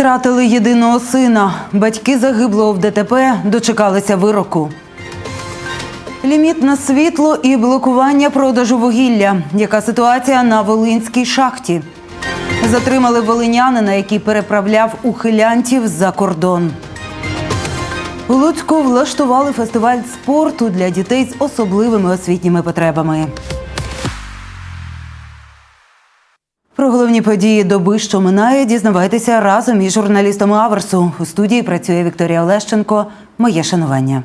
Втратили єдиного сина. Батьки загиблого в ДТП дочекалися вироку. Ліміт на світло і блокування продажу вугілля. Яка ситуація на Волинській шахті? Затримали волинянина, який переправляв ухилянтів за кордон. У Луцьку влаштували фестиваль спорту для дітей з особливими освітніми потребами. Головні події доби, що минає, дізнавайтеся разом із журналістами Аверсу. У студії працює Вікторія Олещенко. Моє шанування.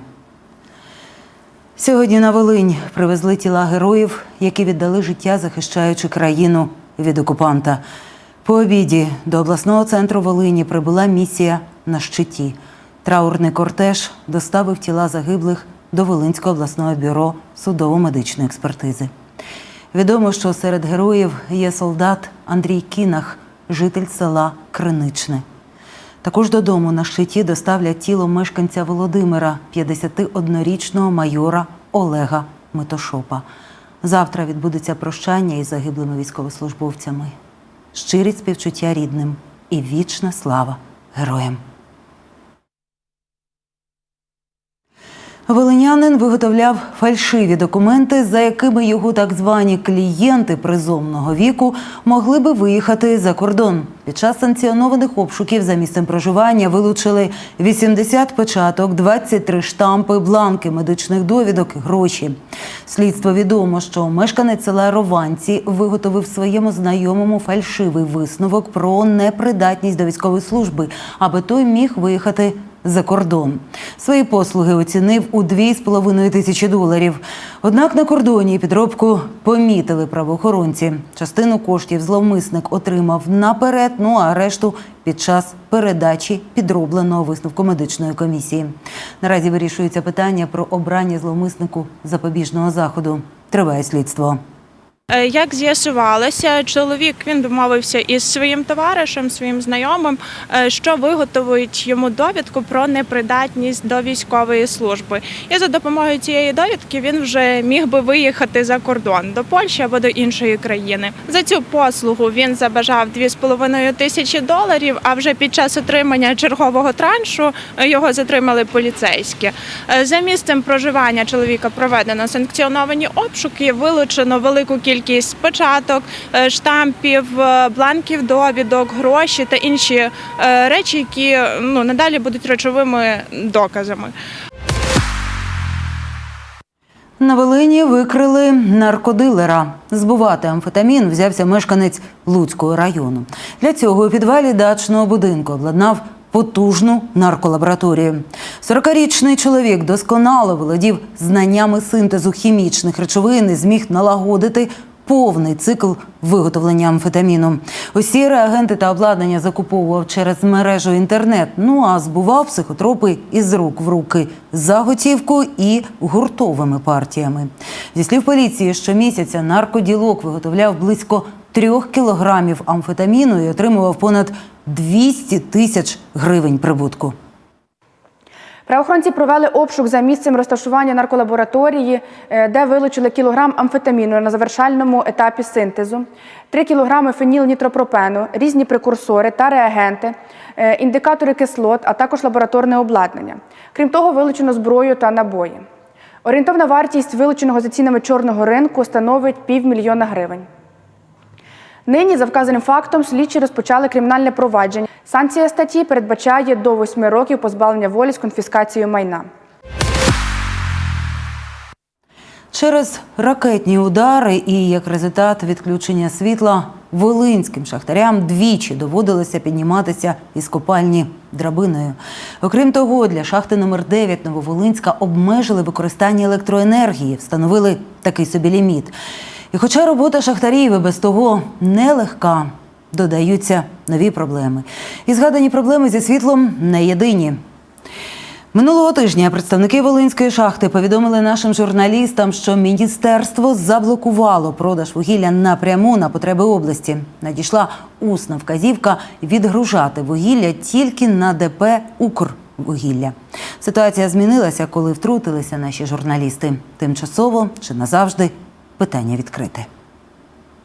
Сьогодні на Волинь привезли тіла героїв, які віддали життя, захищаючи країну від окупанта. По обіді до обласного центру Волині прибула місія на щиті. Траурний кортеж доставив тіла загиблих до Волинського обласного бюро судово-медичної експертизи. Відомо, що серед героїв є солдат Андрій Кінах, житель села Криничне. Також додому на щиті доставлять тіло мешканця Володимира, 51-річного майора Олега Метошопа. Завтра відбудеться прощання із загиблими військовослужбовцями. Щирі співчуття рідним і вічна слава героям. Волинянин виготовляв фальшиві документи, за якими його так звані клієнти призомного віку могли би виїхати за кордон. Під час санкціонованих обшуків за місцем проживання вилучили 80 печаток, 23 штампи, бланки медичних довідок, і гроші. Слідство відомо, що мешканець села Рованці виготовив своєму знайомому фальшивий висновок про непридатність до військової служби, аби той міг виїхати за кордон. Свої послуги оцінив у 2,5 тисячі доларів. Однак на кордоні підробку помітили правоохоронці. Частину коштів зловмисник отримав наперед, ну а решту під час передачі підробленого висновку медичної комісії. Наразі вирішується питання про обрання зловмиснику запобіжного заходу. Триває слідство. Е, Як з'ясувалося, чоловік він домовився із своїм товаришем, своїм знайомим, е, що виготовують йому довідку про непридатність до військової служби. І за допомогою цієї довідки він вже міг би виїхати за кордон до Польщі або до іншої країни. За цю послугу він забажав 2,5 тисячі доларів. А вже під час отримання чергового траншу е, його затримали поліцейські. За місцем проживання чоловіка проведено санкціоновані обшуки, вилучено велику кількість печаток, е, штампів, е, бланків довідок, гроші та інші е, речі, які ну надалі будуть речовими доказами. На Волині викрили наркодилера. Збувати амфетамін взявся мешканець Луцького району. Для цього у підвалі дачного будинку обладнав потужну нарколабораторію. 40-річний чоловік досконало володів знаннями синтезу хімічних речовин і зміг налагодити повний цикл виготовлення амфетаміну. Усі реагенти та обладнання закуповував через мережу інтернет. Ну а збував психотропи із рук в руки за готівку і гуртовими партіями. Зі слів поліції, щомісяця наркоділок виготовляв близько трьох кілограмів амфетаміну і отримував понад 200 тисяч гривень прибутку. Правоохоронці провели обшук за місцем розташування нарколабораторії, е, де вилучили кілограм амфетаміну на завершальному етапі синтезу, 3 кілограми фенілнітропропену, різні прекурсори та реагенти, е, індикатори кислот, а також лабораторне обладнання. Крім того, вилучено зброю та набої. Орієнтовна вартість вилученого за цінами чорного ринку становить півмільйона гривень. Нині за вказаним фактом слідчі розпочали кримінальне провадження. Санкція статті передбачає до 8 років позбавлення волі з конфіскацією майна. Через ракетні удари і як результат відключення світла волинським шахтарям двічі доводилося підніматися із копальні драбиною. Окрім того, для шахти номер 9 Нововолинська обмежили використання електроенергії, встановили такий собі ліміт. І хоча робота шахтарів і без того нелегка, додаються нові проблеми. І згадані проблеми зі світлом не єдині. Минулого тижня представники Волинської шахти повідомили нашим журналістам, що міністерство заблокувало продаж вугілля напряму на потреби області. Надійшла усна вказівка відгружати вугілля тільки на ДП Укрвугілля. Ситуація змінилася, коли втрутилися наші журналісти. Тимчасово чи назавжди питання відкрите.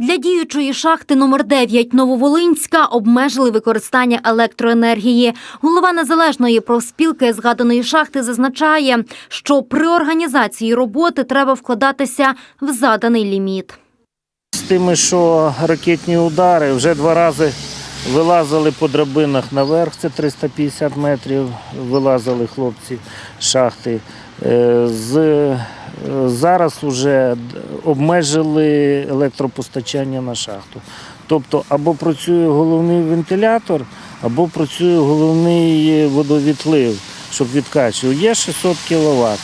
Для діючої шахти номер 9 Нововолинська обмежили використання електроенергії. Голова незалежної профспілки згаданої шахти зазначає, що при організації роботи треба вкладатися в заданий ліміт. З тими, що ракетні удари вже два рази вилазили по драбинах наверх, це 350 метрів, вилазили хлопці з шахти. Е, З, зараз вже обмежили електропостачання на шахту. Тобто або працює головний вентилятор, або працює головний водовітлив, щоб відкачував. Є 600 кВт.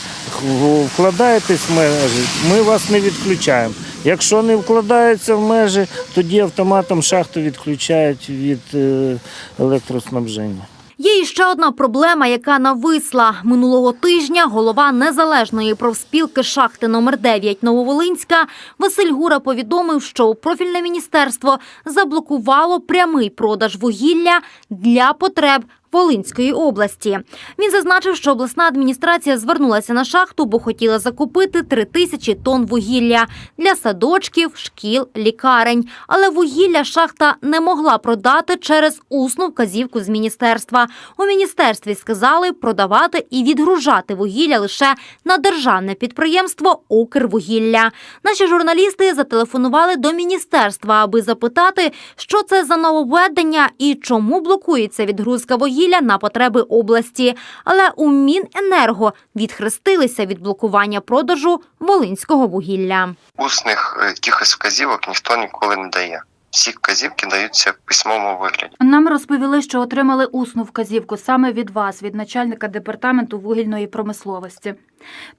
Вкладаєтесь в межі, ми вас не відключаємо. Якщо не вкладається в межі, тоді автоматом шахту відключають від е, електроснабження. Є іще одна проблема, яка нависла минулого тижня. Голова незалежної профспілки шахти номер 9 Нововолинська Василь Гура повідомив, що профільне міністерство заблокувало прямий продаж вугілля для потреб. Волинської області він зазначив, що обласна адміністрація звернулася на шахту, бо хотіла закупити три тисячі тонн вугілля для садочків, шкіл, лікарень. Але вугілля шахта не могла продати через усну вказівку з міністерства. У міністерстві сказали продавати і відгружати вугілля лише на державне підприємство Укрвугілля. Наші журналісти зателефонували до міністерства, аби запитати, що це за нововведення і чому блокується відгрузка вугілля на потреби області. Але у Міненерго відхрестилися від блокування продажу волинського вугілля. Усних е, якихось вказівок ніхто ніколи не дає. Всі вказівки даються в письмовому вигляді. Нам розповіли, що отримали усну вказівку саме від вас, від начальника департаменту вугільної промисловості.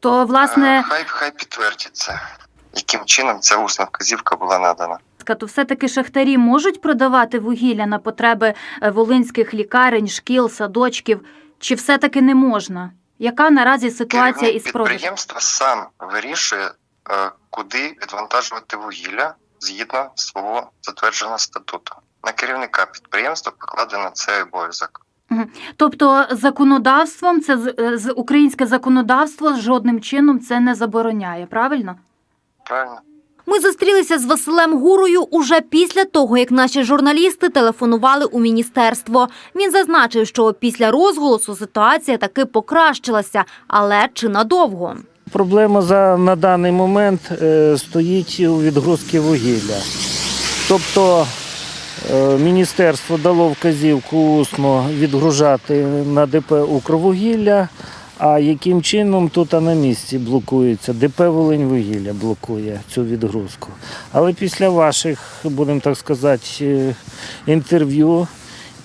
То, Е, власне, Хай хай підтвердяться, яким чином ця усна вказівка була надана. То все-таки шахтарі можуть продавати вугілля на потреби е, волинських лікарень, шкіл, садочків, чи все-таки не можна? Яка наразі ситуація із продажем? підприємства сам вирішує, е, куди відвантажувати вугілля згідно свого затвердженого статуту. На керівника підприємства покладено цей обов'язок. Тобто законодавством це е, з українське законодавство жодним чином це не забороняє, правильно? Правильно? Ми зустрілися з Василем Гурою уже після того, як наші журналісти телефонували у міністерство. Він зазначив, що після розголосу ситуація таки покращилася, але чи надовго? Проблема за, на даний момент е, стоїть у відгрузки вугілля. Тобто е, міністерство дало вказівку усно відгружати на ДП Укрвугілля, а яким чином тут на місці блокується, ДП Волиньвугілля блокує цю відгрузку. Але після ваших, будемо так сказати, е, інтерв'ю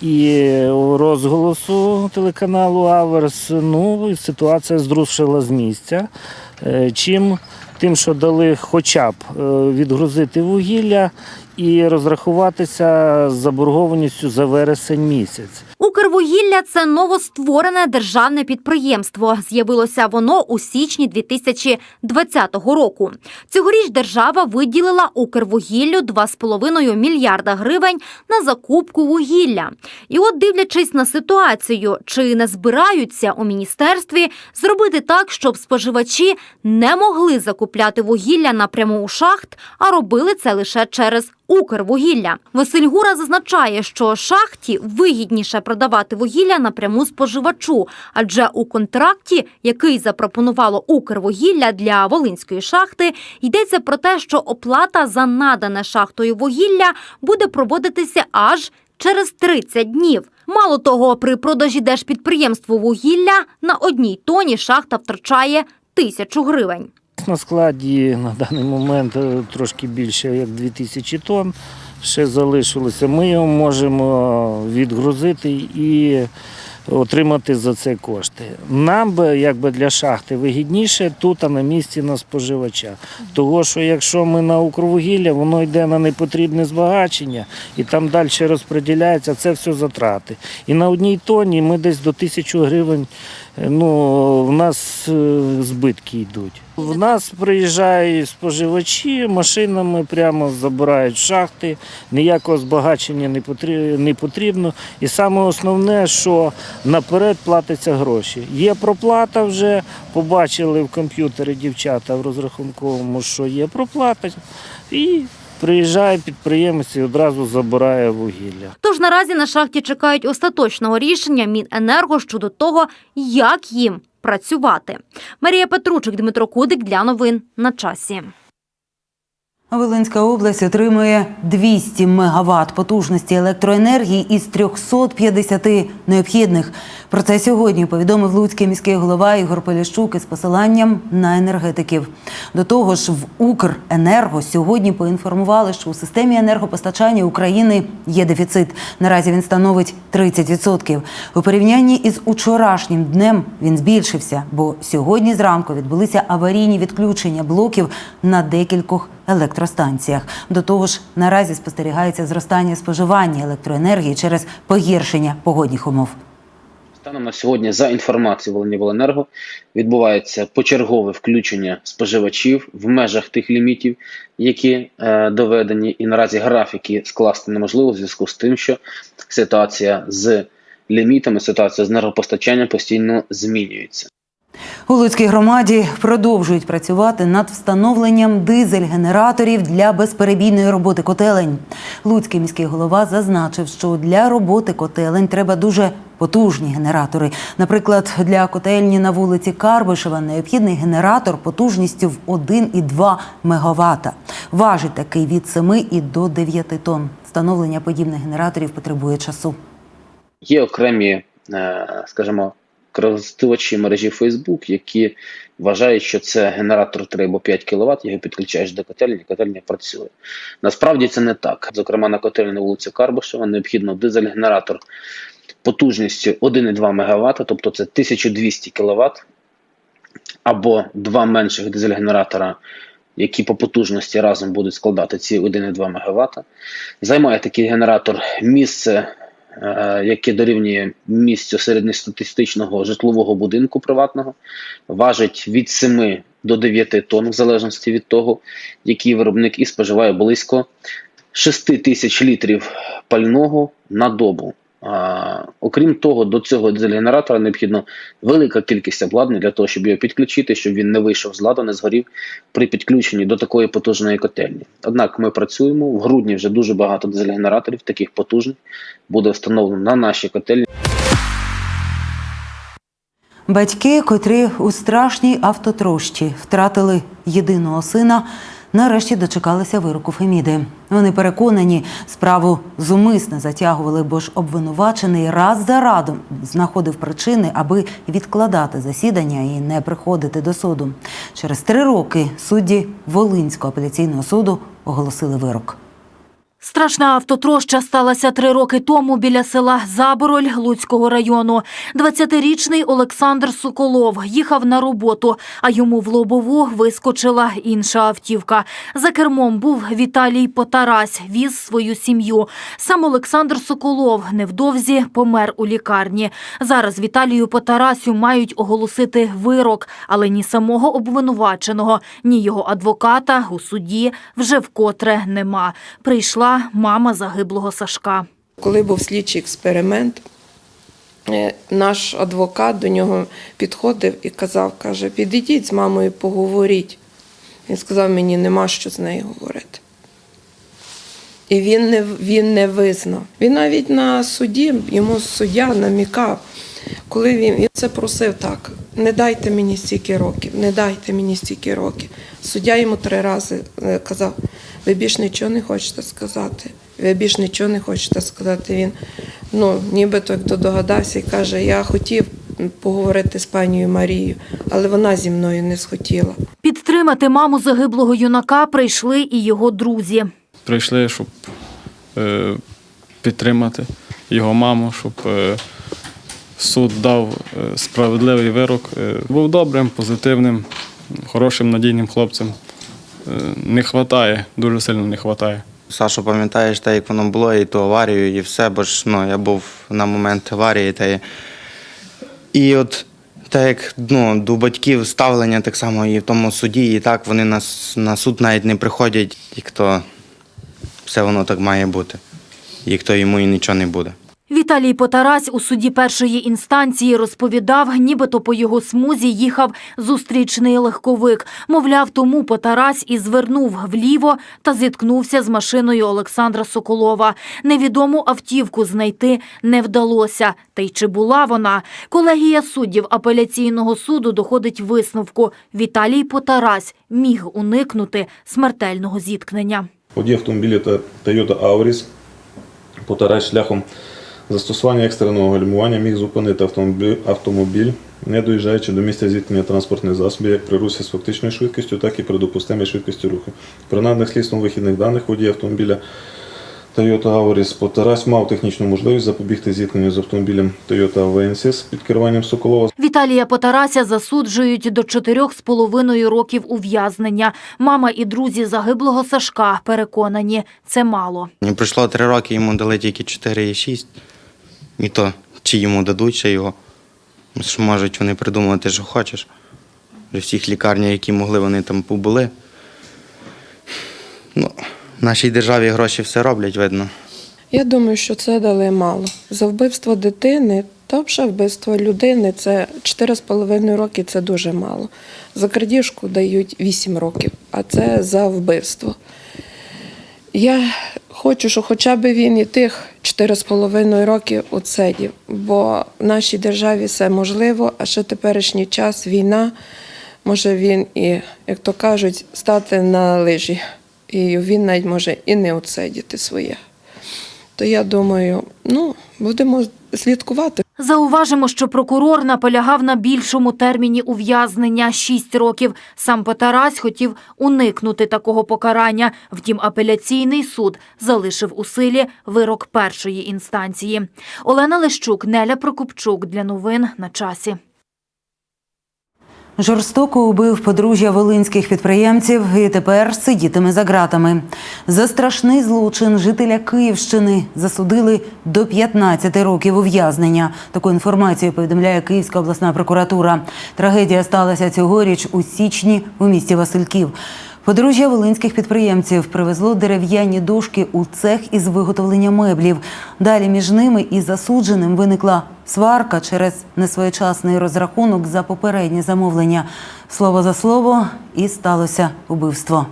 і розголосу телеканалу Аверс, ну, ситуація зрушила з місця. Е, Чим тим, що дали хоча б е, відгрузити вугілля і розрахуватися з заборгованістю за вересень місяць. Укрвугілля це новостворене державне підприємство. З'явилося воно у січні 2020 року. Цьогоріч держава виділила Укрвугіллю 2,5 мільярда гривень на закупку вугілля. І от, дивлячись на ситуацію, чи не збираються у міністерстві зробити так, щоб споживачі не могли закупляти вугілля напряму у шахт, а робили це лише через Укрвугілля. Василь Гура зазначає, що шахті вигідніше продавати вугілля напряму споживачу, адже у контракті, який запропонувало Укрвугілля для Волинської шахти, йдеться про те, що оплата за надане шахтою вугілля буде проводитися аж через 30 днів. Мало того, при продажі держпідприємству вугілля на одній тоні шахта втрачає тисячу гривень. На складі на даний момент е, трошки більше як 2000 тонн ще залишилося. Ми його можемо відгрузити і отримати за це кошти. Нам би якби для шахти вигідніше тут, а на місці на споживача. Того, що якщо ми на укрвугілля, воно йде на непотрібне збагачення і там далі розподіляється, це все затрати. І на одній тоні ми десь до тисячі гривень е, ну, в нас е, збитки йдуть. В нас приїжджають споживачі, машинами прямо забирають шахти, ніякого збагачення не потрі- не потрібно. І саме основне, що наперед платиться гроші. Є проплата вже, побачили в комп'ютері дівчата в розрахунковому, що є проплата, і приїжджає підприємець і одразу забирає вугілля. Тож наразі на шахті чекають остаточного рішення Міненерго щодо того, як їм працювати. Марія Петручик, Дмитро Кудик для новин на часі. Волинська область отримує 200 мегаватт потужності електроенергії із 350 необхідних. Про це сьогодні повідомив Луцький міський голова Ігор Поліщук із посиланням на енергетиків. До того ж, в Укренерго сьогодні поінформували, що у системі енергопостачання України є дефіцит. Наразі він становить 30%. У порівнянні із учорашнім днем він збільшився, бо сьогодні зранку відбулися аварійні відключення блоків на декількох електростанціях. До того ж, наразі спостерігається зростання споживання електроенергії через погіршення погодних умов. Станом на сьогодні, за інформацією Волиніволенерго, відбувається почергове включення споживачів в межах тих лімітів, які е, доведені, і наразі графіки скласти неможливо в зв'язку з тим, що ситуація з лімітами, ситуація з енергопостачанням постійно змінюється. У Луцькій громаді продовжують працювати над встановленням дизель-генераторів для безперебійної роботи котелень. Луцький міський голова зазначив, що для роботи котелень треба дуже потужні генератори. Наприклад, для котельні на вулиці Карбишева необхідний генератор потужністю в 1,2 МВт. Важить такий від 7 і до 9 тонн. Встановлення подібних генераторів потребує часу. Є окремі, е, скажімо, користувачі мережі Facebook, які вважають, що це генератор 3 або 5 кВт, його підключаєш до котельні, котельня працює. Насправді це не так. Зокрема, на котельні вулиці Карбашева необхідно дизель-генератор потужністю 1,2 МВт, тобто це 1200 кВт, або два менших дизель-генератора, які по потужності разом будуть складати ці 1,2 МВт. Займає такий генератор місце яке дорівнює місцю середньостатистичного житлового будинку приватного, важить від 7 до 9 тонн, в залежності від того, який виробник і споживає близько 6 тисяч літрів пального на добу. А, окрім того, до цього дизель-генератора необхідно велика кількість обладнання для того, щоб його підключити, щоб він не вийшов з ладу, не згорів при підключенні до такої потужної котельні. Однак ми працюємо в грудні вже дуже багато дизель-генераторів, таких потужних, буде встановлено на нашій котельні. Батьки, котрі у страшній автотрощі втратили єдиного сина, нарешті дочекалися вироку Феміди. Вони переконані, справу зумисне затягували, бо ж обвинувачений раз за радом знаходив причини, аби відкладати засідання і не приходити до суду. Через три роки судді Волинського апеляційного суду оголосили вирок. Страшна автотроща сталася три роки тому біля села Забороль Луцького району. 20-річний Олександр Соколов їхав на роботу, а йому в лобову вискочила інша автівка. За кермом був Віталій Потарась, віз свою сім'ю. Сам Олександр Соколов невдовзі помер у лікарні. Зараз Віталію Потарасю мають оголосити вирок, але ні самого обвинуваченого, ні його адвоката у суді вже вкотре нема. Прийшла мама загиблого Сашка. Коли був слідчий експеримент, е, наш адвокат до нього підходив і казав, каже, підійдіть з мамою, поговоріть. Він сказав, мені нема що з нею говорити. І він не, він не визнав. Він навіть на суді, йому суддя намікав, коли він, він це просив так, не дайте мені стільки років, не дайте мені стільки років. Суддя йому три рази е, казав, ви більш нічого не хочете сказати, ви більш нічого не хочете сказати. Він ну, нібито як догадався і каже, я хотів поговорити з панією Марією, але вона зі мною не схотіла. Підтримати маму загиблого юнака прийшли і його друзі. прийшли, щоб е, підтримати його маму, щоб е, суд дав е, справедливий вирок. Е, був добрим, позитивним, хорошим, надійним хлопцем. Е, не вистачає, дуже сильно не вистачає. Сашу, пам'ятаєш те, як воно було, і ту аварію, і все, бо ж ну, я був на момент аварії. Та. І от так як ну, до батьків ставлення так само і в тому суді, і так вони на, на суд навіть не приходять, і хто все воно так має бути. І хто йому і нічого не буде. Віталій Потарась у суді першої інстанції розповідав, нібито по його смузі їхав зустрічний легковик. Мовляв, тому Потарась і звернув вліво та зіткнувся з машиною Олександра Соколова. Невідому автівку знайти не вдалося. Та й чи була вона? Колегія суддів апеляційного суду доходить висновку. Віталій Потарась міг уникнути смертельного зіткнення. Водій автомобіля та Toyota Auris Потарась шляхом застосування екстреного гальмування міг зупинити автомобіль, автомобіль, не доїжджаючи до місця зіткнення транспортних засобів як при русі з фактичною швидкістю, так і при допустимій швидкості руху. При наданих слідством вихідних даних водій автомобіля Toyota Auris Потарась мав технічну можливість запобігти зіткненню з автомобілем Toyota Avensis під керуванням Соколова Віталія Потарася засуджують до чотирьох з половиною років ув'язнення. Мама і друзі загиблого Сашка переконані, це мало. Пройшло три роки, йому дали тільки 4,6. І то, чи йому дадуть ще його. Що можуть вони придумати, що хочеш. Вже всіх лікарнях, які могли, вони там побули. Ну, в нашій державі гроші все роблять, видно. Я думаю, що це дали мало. За вбивство дитини та вбивство людини це 4,5 роки це дуже мало. За крадіжку дають 8 років, а це за вбивство. Я хочу, щоб хоча б він і тих 4,5 роки отсидів, бо в нашій державі все можливо, а ще теперішній час війна, може він і, як то кажуть, стати на лижі. І він навіть може і не отсидіти своє. То я думаю, ну, будемо слідкувати. Зауважимо, що прокурор наполягав на більшому терміні ув'язнення – 6 років. Сам Потарась хотів уникнути такого покарання. Втім, апеляційний суд залишив у силі вирок першої інстанції. Олена Лещук, Неля Прокупчук Для новин на часі. Жорстоко убив подружжя волинських підприємців і тепер сидітиме за ґратами. За страшний злочин жителя Київщини засудили до 15 років ув'язнення. Таку інформацію повідомляє Київська обласна прокуратура. Трагедія сталася цьогоріч у січні у місті Васильків. Подружжя волинських підприємців привезло дерев'яні дошки у цех із виготовлення меблів. Далі між ними і засудженим виникла сварка через несвоєчасний розрахунок за попереднє замовлення. Слово за слово, і сталося убивство.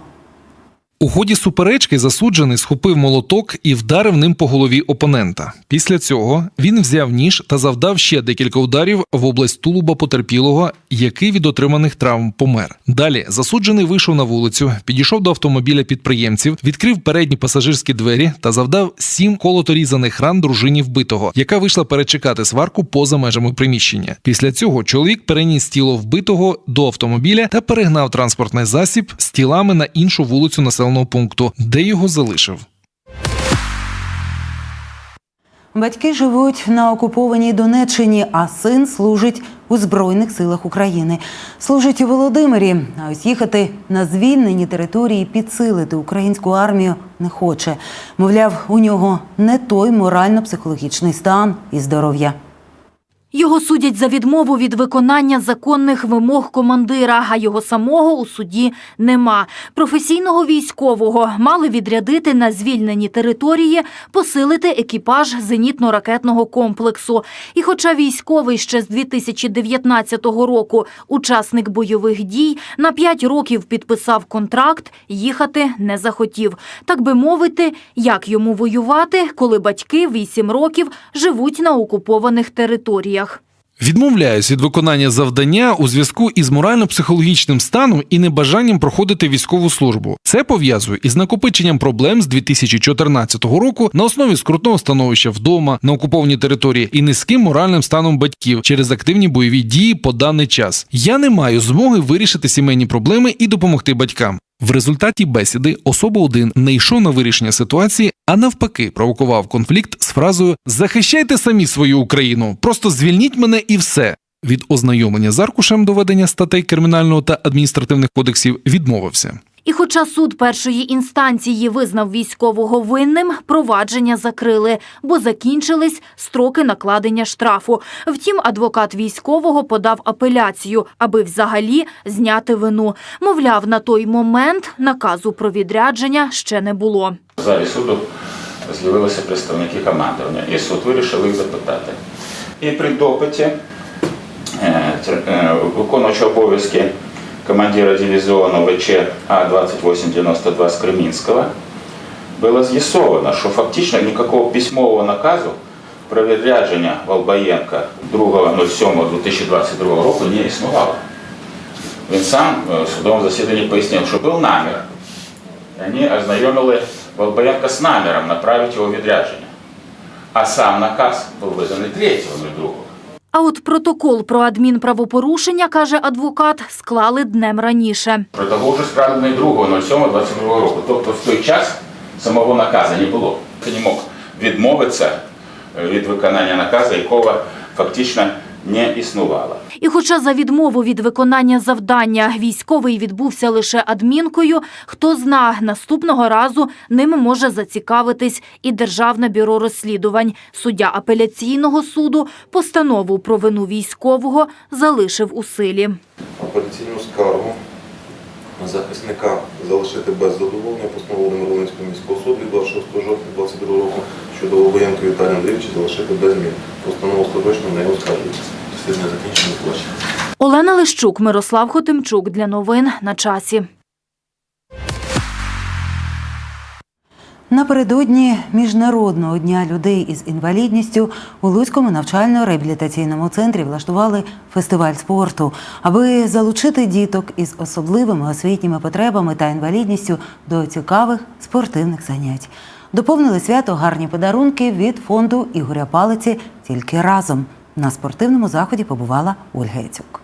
У ході суперечки засуджений схопив молоток і вдарив ним по голові опонента. Після цього він взяв ніж та завдав ще декілька ударів в область тулуба потерпілого, який від отриманих травм помер. Далі засуджений вийшов на вулицю, підійшов до автомобіля підприємців, відкрив передні пасажирські двері та завдав сім колоторізаних ран дружині вбитого, яка вийшла перечекати сварку поза межами приміщення. Після цього чоловік переніс тіло вбитого до автомобіля та перегнав транспортний засіб з тілами на іншу вулицю населеного пункту, де його залишив. Батьки живуть на окупованій Донеччині, а син служить у Збройних силах України. Служить у Володимирі. А ось їхати на звільнені території підсилити українську армію не хоче. Мовляв, у нього не той морально-психологічний стан і здоров'я. Його судять за відмову від виконання законних вимог командира, а його самого у суді нема. Професійного військового мали відрядити на звільнені території, посилити екіпаж зенітно-ракетного комплексу. І хоча військовий ще з 2019 року учасник бойових дій, на 5 років підписав контракт, їхати не захотів. Так би мовити, як йому воювати, коли батьки 8 років живуть на окупованих територіях. Відмовляюсь від виконання завдання у зв'язку із морально-психологічним станом і небажанням проходити військову службу. Це пов'язую із накопиченням проблем з 2014 року на основі скрутного становища вдома на окупованій території і низьким моральним станом батьків через активні бойові дії по даний час. Я не маю змоги вирішити сімейні проблеми і допомогти батькам. В результаті бесіди особа один не йшов на вирішення ситуації, а навпаки, провокував конфлікт з фразою Захищайте самі свою Україну, просто звільніть мене і все. Від ознайомлення з аркушем доведення статей кримінального та адміністративних кодексів відмовився. І хоча суд першої інстанції визнав військового винним, провадження закрили, бо закінчились строки накладення штрафу. Втім, адвокат військового подав апеляцію, аби взагалі зняти вину. Мовляв, на той момент наказу про відрядження ще не було. В залі суду з'явилися представники командування, і суд вирішив їх запитати. І при допиті е, е, виконуючого обов'язки командира дивізіону ВЧ А2892 з Кремінського було з'ясовано, що фактично ніякого письмового наказу про відрядження Волбаєнка 2.07.2022 року не існувало. Він сам е, в судовому засіданні пояснив, що був намір. І Вони ознайомили Волбаєнка з наміром направити його у відрядження. А сам наказ був виданий 3.02. А от протокол про адмінправопорушення, каже адвокат, склали днем раніше. Протокол вже складений 2.07.22 року. Тобто в той час самого наказу не було. Ти не мог відмовитися е, від виконання наказу, якого фактично не існувала. І хоча за відмову від виконання завдання військовий відбувся лише адмінкою, хто зна, наступного разу ним може зацікавитись і Державне бюро розслідувань. Суддя апеляційного суду постанову про вину військового залишив у силі. апеляційну скаргу захисника залишити без задоволення постанову Володимир-Волинського міського суду від 26 жовтня 2022 року щодо воєнки Віталія Андрійовича залишити без змін. Постанова остаточно не оскаржується. Засідання закінчено площа. Олена Лищук, Мирослав Хотимчук для новин на часі. Напередодні Міжнародного дня людей із інвалідністю у Луцькому навчально-реабілітаційному центрі влаштували фестиваль спорту, аби залучити діток із особливими освітніми потребами та інвалідністю до цікавих спортивних занять. Доповнили свято гарні подарунки від фонду Ігоря Палиці тільки разом. На спортивному заході побувала Ольга Яцюк.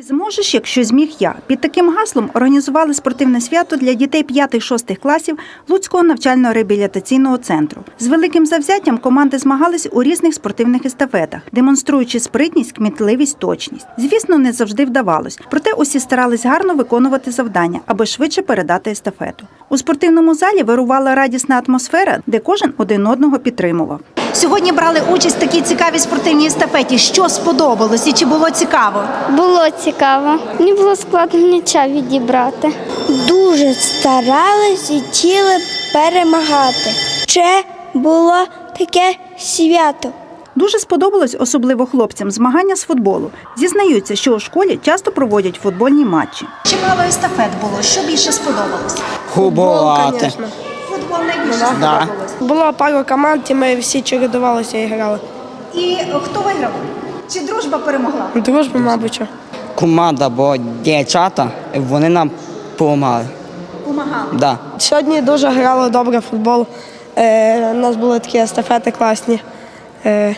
Ти зможеш, якщо зміг я. Під таким гаслом організували спортивне свято для дітей 5-6 класів Луцького навчально-реабілітаційного центру. З великим завзяттям команди змагались у різних спортивних естафетах, демонструючи спритність, кмітливість, точність. Звісно, не завжди вдавалось, проте усі старались гарно виконувати завдання, аби швидше передати естафету. У спортивному залі вирувала радісна атмосфера, де кожен один одного підтримував. Сьогодні брали участь в такій цікавій спортивній естафеті. Що сподобалось і чи було цікаво? Було цікаво. Мені було складно м'яча відібрати. Дуже старались і хотіли перемагати. Ще було таке свято. Дуже сподобалось особливо хлопцям змагання з футболу. Зізнаються, що у школі часто проводять футбольні матчі. Чимало естафет було. Що більше сподобалось? Багато. Футбол найбільше сподобалось. Була пара команд, і ми всі чередувалися і грали. І хто виграв? Чи дружба перемогла? Дружба, мабуть. Команда, бо дівчата, вони нам допомагали. Помагали. Да. Сьогодні дуже грали добре в футбол. Е, у нас були такі естафети класні. Е,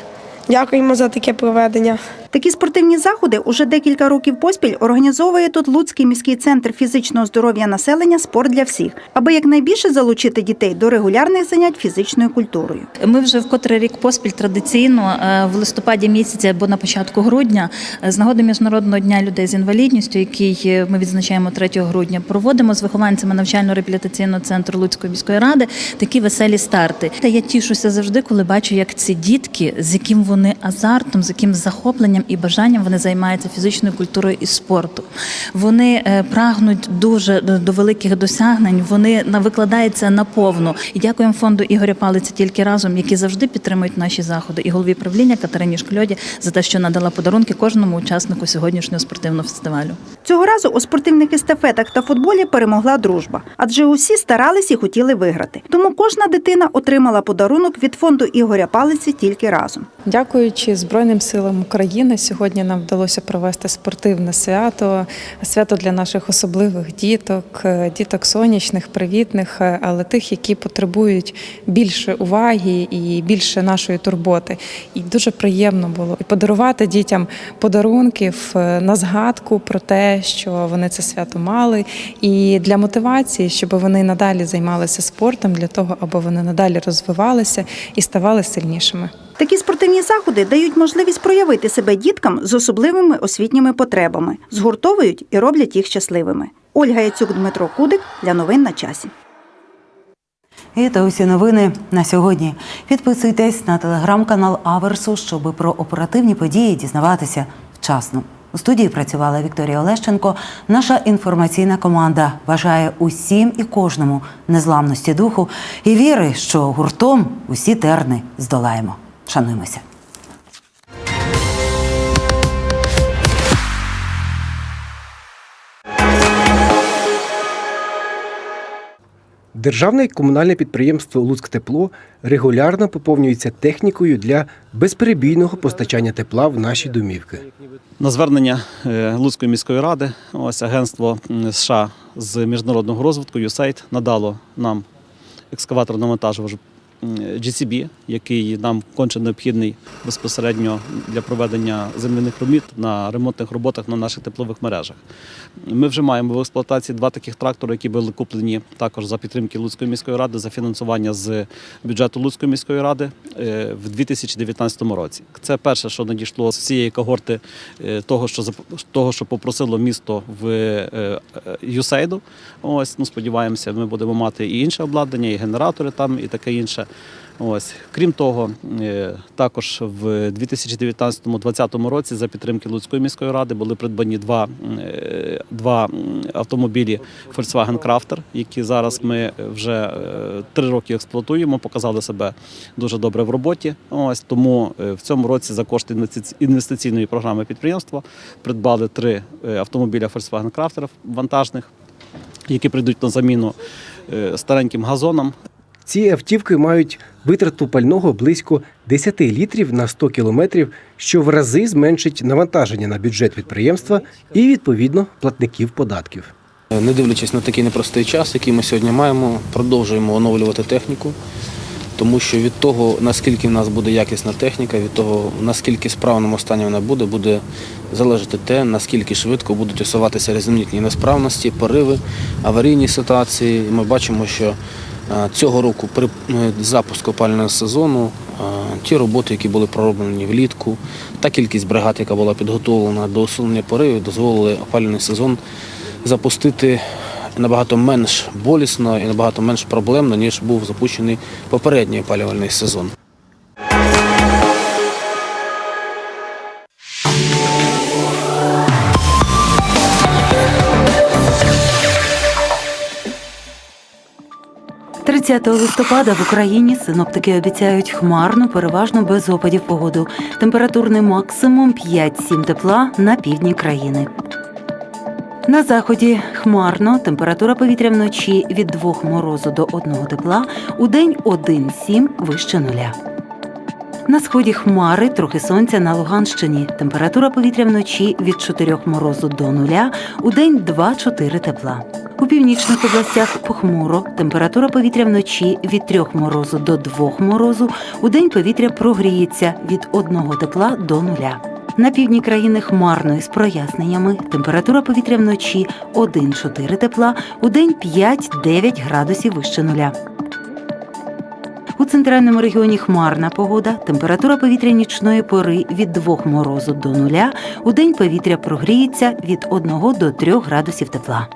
дякуємо за таке проведення. Такі спортивні заходи уже декілька років поспіль організовує тут Луцький міський центр фізичного здоров'я населення Спорт для всіх, аби якнайбільше залучити дітей до регулярних занять фізичною культурою. Ми вже в котрий рік поспіль традиційно е, в листопаді місяці або на початку грудня е, з нагоди міжнародного дня людей з інвалідністю, який е, ми відзначаємо 3 грудня, проводимо з вихованцями навчально-реабілітаційного центру Луцької міської ради такі веселі старти. Та я тішуся завжди, коли бачу, як ці дітки, з яким вони азартом, з яким захопленням і бажанням вони займаються фізичною культурою і спорту. Вони е, прагнуть дуже до- до великих досягнень. Вони на викладаються наповну. І дякуємо фонду Ігоря Палиця тільки разом, які завжди підтримують наші заходи, і голові правління Катерині Шкльоді за те, що надала подарунки кожному учаснику сьогоднішнього спортивного фестивалю. Цього разу у спортивних естафетах та футболі перемогла дружба, адже усі старались і хотіли виграти. Тому кожна дитина отримала подарунок від фонду Ігоря Палиці тільки разом. Дякуючи Збройним силам України, сьогодні нам вдалося провести спортивне свято, свято для наших особливих діток, е, діток сонячних, привітних, е, але тих, які потребують більше уваги і більше нашої турботи. І дуже приємно було і подарувати дітям подарунків е, на згадку про те, що вони це свято мали, і для мотивації, щоб вони надалі займалися спортом, для того, аби вони надалі розвивалися і ставали сильнішими. Такі спортивні заходи дають можливість проявити себе діткам з особливими освітніми потребами, згуртовують і роблять їх щасливими. Ольга Яцюк, Дмитро Кудик для новин на часі. І то усі новини на сьогодні. Підписуйтесь на телеграм-канал Аверсу, щоб про оперативні події дізнаватися вчасно. У студії працювала Вікторія Олещенко. Наша інформаційна команда бажає усім і кожному незламності духу і віри, що гуртом усі терни здолаємо. Шануємося. Державне і комунальне підприємство «Луцьктепло» регулярно поповнюється технікою для безперебійного постачання тепла в наші домівки. На звернення е, Луцької міської ради, ось агентство США з міжнародного розвитку USAID надало нам екскаватор-навантажувач м, GCB, який нам конче необхідний безпосередньо для проведення земляних робіт на ремонтних роботах на наших теплових мережах. Ми вже маємо в експлуатації два таких трактори, які були куплені також за підтримки Луцької міської ради, за фінансування з бюджету Луцької міської ради е, в 2019 році. Це перше, що надійшло з цієї когорти е, того, що того, що попросило місто в е, е. Ось ну сподіваємося, ми будемо мати і інше обладнання, і генератори там, і таке інше. Ось. Крім того, е, також в 2019-2020 році за підтримки Луцької міської ради були придбані два, е, два автомобілі Volkswagen Crafter, які зараз ми вже е, три роки експлуатуємо, показали себе дуже добре в роботі. Ось. Тому в цьому році за кошти інвестиційної програми підприємства придбали три автомобіля Volkswagen Crafter вантажних, які прийдуть на заміну стареньким газонам, Ці автівки мають витрату пального близько 10 літрів на 100 кілометрів, що в рази зменшить навантаження на бюджет підприємства і, відповідно, платників податків. Не дивлячись на такий непростий час, який ми сьогодні маємо, продовжуємо оновлювати техніку, тому що від того, наскільки в нас буде якісна техніка, від того, наскільки справному стані вона буде, буде залежати те, наскільки швидко будуть усуватися різноманітні несправності, пориви, аварійні ситуації. Ми бачимо, що цього року при е, запуску опалювального сезону ті роботи, які були пророблені влітку, та кількість бригад, яка була підготовлена до усунення поривів, дозволили опалювальний сезон запустити набагато менш болісно і набагато менш проблемно, ніж був запущений попередній опалювальний сезон. – 30 листопада в Україні синоптики обіцяють хмарну, переважно без опадів погоду. Температурний максимум 5-7 тепла на півдні країни. На заході хмарно, температура повітря вночі від 2 морозу до 1 тепла, у день 1-7 вище нуля. На сході хмари, трохи сонця на Луганщині. Температура повітря вночі від 4 морозу до нуля, у день 2-4 тепла. У північних областях похмуро. Температура повітря вночі від 3 морозу до 2 морозу, у день повітря прогріється від 1 тепла до нуля. На півдні країни хмарно із проясненнями. Температура повітря вночі 1-4 тепла, у день 5-9 градусів вище нуля. У центральному регіоні хмарна погода, температура повітря нічної пори від 2 морозу до нуля. у день повітря прогріється від 1 до 3 градусів тепла.